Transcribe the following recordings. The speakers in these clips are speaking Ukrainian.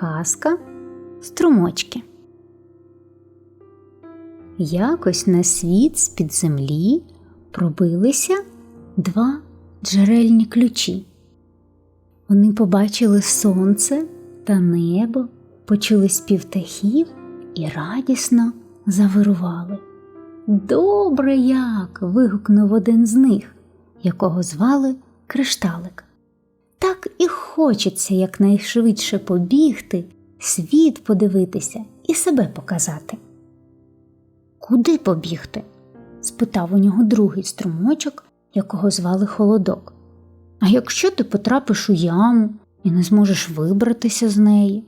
Казка Струмочки. Якось на світ з-під землі пробилися два джерельні ключі. Вони побачили сонце та небо, почули спів птахів і радісно завирували. Добре як. вигукнув один з них, якого звали Кришталик. Так і хочеться якнайшвидше побігти, світ подивитися і себе показати. Куди побігти? спитав у нього другий струмочок, якого звали Холодок. А якщо ти потрапиш у яму і не зможеш вибратися з неї,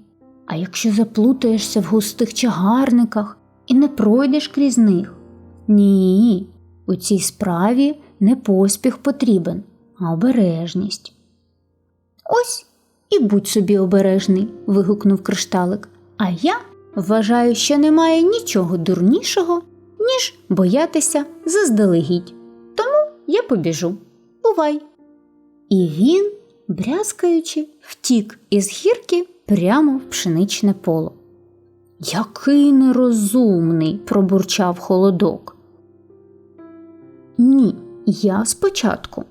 а якщо заплутаєшся в густих чагарниках і не пройдеш крізь них? Ні, у цій справі не поспіх потрібен, а обережність. Ось і будь собі обережний, вигукнув кришталик. А я вважаю, що немає нічого дурнішого, ніж боятися заздалегідь. Тому я побіжу. Бувай. І він, брязкаючи, втік із гірки прямо в пшеничне поло. Який нерозумний, пробурчав холодок. Ні, я спочатку.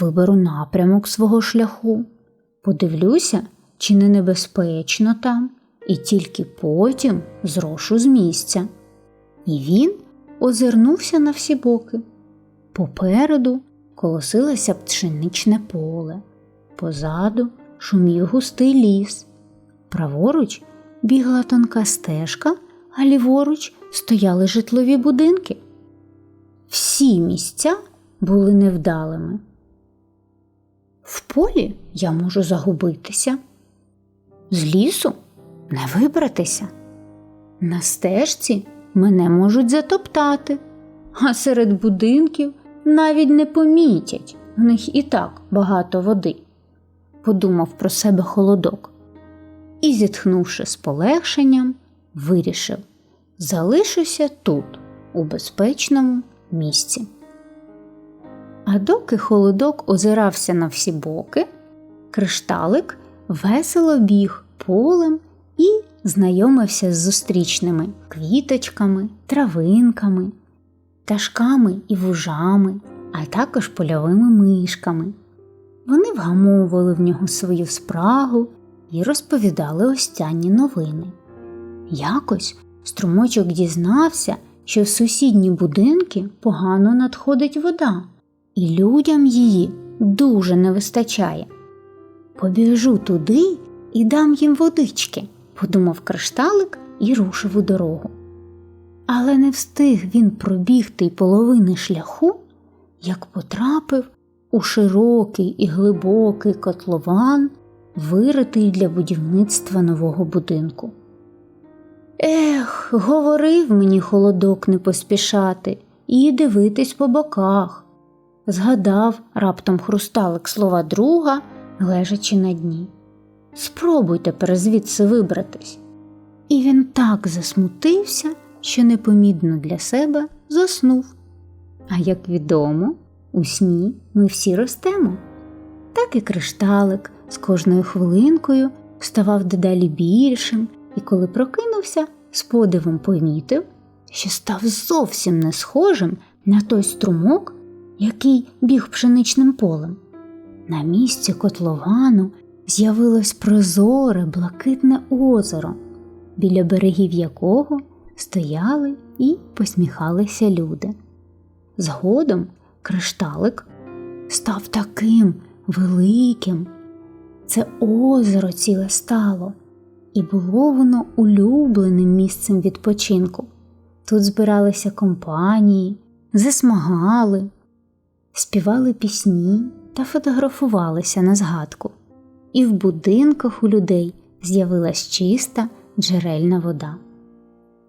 Виберу напрямок свого шляху, подивлюся, чи не небезпечно там, і тільки потім зрошу з місця. І він озирнувся на всі боки. Попереду колосилося пшеничне поле, позаду шумів густий ліс, праворуч бігла тонка стежка, а ліворуч стояли житлові будинки. Всі місця були невдалими. В полі я можу загубитися, з лісу не вибратися. На стежці мене можуть затоптати, а серед будинків навіть не помітять, в них і так багато води, подумав про себе холодок і, зітхнувши з полегшенням, вирішив залишуся тут, у безпечному місці. А доки холодок озирався на всі боки, кришталик весело біг полем і знайомився з зустрічними квіточками, травинками, пташками і вужами, а також польовими мишками. Вони вгамовували в нього свою спрагу і розповідали останні новини. Якось струмочок дізнався, що в сусідні будинки погано надходить вода і людям її дуже не вистачає. Побіжу туди і дам їм водички, подумав кришталик і рушив у дорогу. Але не встиг він пробігти й половини шляху, як потрапив у широкий і глибокий котлован, виритий для будівництва нового будинку. Ех, говорив мені холодок не поспішати і дивитись по боках згадав раптом хрусталик слова друга, лежачи на дні. Спробуй тепер звідси вибратись. І він так засмутився, що непомітно для себе заснув. А як відомо, у сні ми всі ростемо. Так і кришталик з кожною хвилинкою ставав дедалі більшим, і коли прокинувся, з подивом помітив, що став зовсім не схожим на той струмок, який біг пшеничним полем. На місці котловану з'явилось прозоре, блакитне озеро, біля берегів якого стояли і посміхалися люди. Згодом кришталик став таким великим. Це озеро ціле стало, і було воно улюбленим місцем відпочинку. Тут збиралися компанії, засмагали, співали пісні та фотографувалися на згадку, і в будинках у людей з'явилась чиста джерельна вода.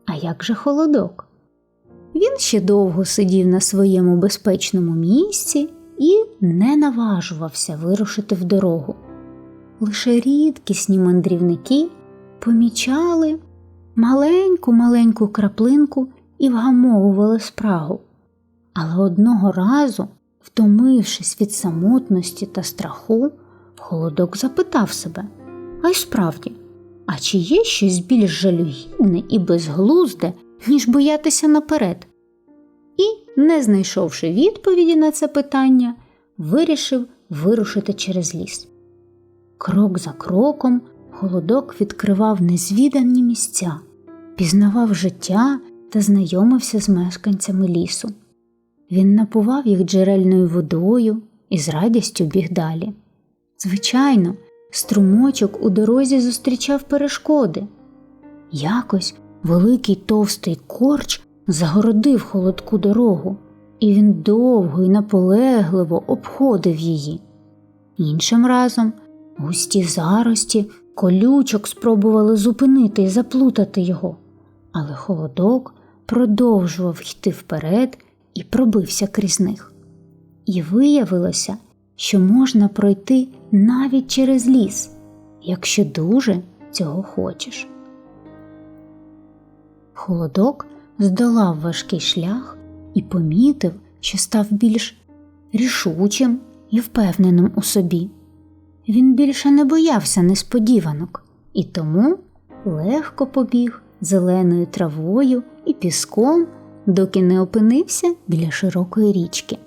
А як же холодок? Він ще довго сидів на своєму безпечному місці і не наважувався вирушити в дорогу. Лише рідкісні мандрівники помічали маленьку маленьку краплинку і вгамовували спрагу. Але одного разу Втомившись від самотності та страху, холодок запитав себе А й справді, А чи є щось більш жалюгідне і безглузде, ніж боятися наперед? І, не знайшовши відповіді на це питання, вирішив вирушити через ліс. Крок за кроком холодок відкривав незвідані місця, пізнавав життя та знайомився з мешканцями лісу. Він напував їх джерельною водою і з радістю біг далі. Звичайно, струмочок у дорозі зустрічав перешкоди. Якось великий товстий корч загородив холодку дорогу, і він довго і наполегливо обходив її. Іншим разом густі зарості колючок спробували зупинити і заплутати його, але холодок продовжував йти вперед і пробився крізь них. І виявилося, що можна пройти навіть через ліс, якщо дуже цього хочеш. Холодок здолав важкий шлях і помітив, що став більш рішучим і впевненим у собі. Він більше не боявся несподіванок і тому легко побіг зеленою травою і піском, доки не опинився біля широкої річки,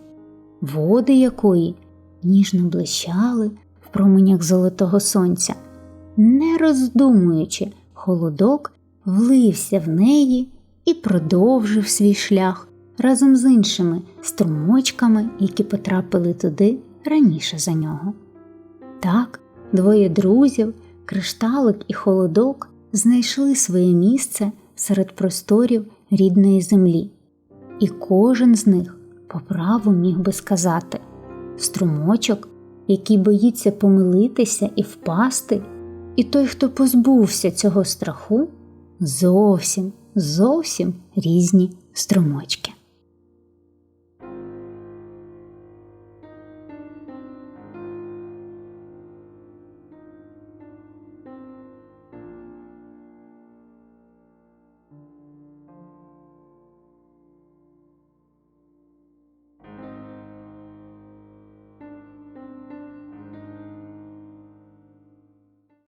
води якої ніжно блищали в променях золотого сонця. Не роздумуючи, холодок влився в неї і продовжив свій шлях разом з іншими струмочками, які потрапили туди раніше за нього. Так, двоє друзів, кришталик і холодок, знайшли своє місце серед просторів рідної землі, і кожен з них по праву міг би сказати струмочок, який боїться помилитися і впасти, і той, хто позбувся цього страху, зовсім, зовсім різні струмочки.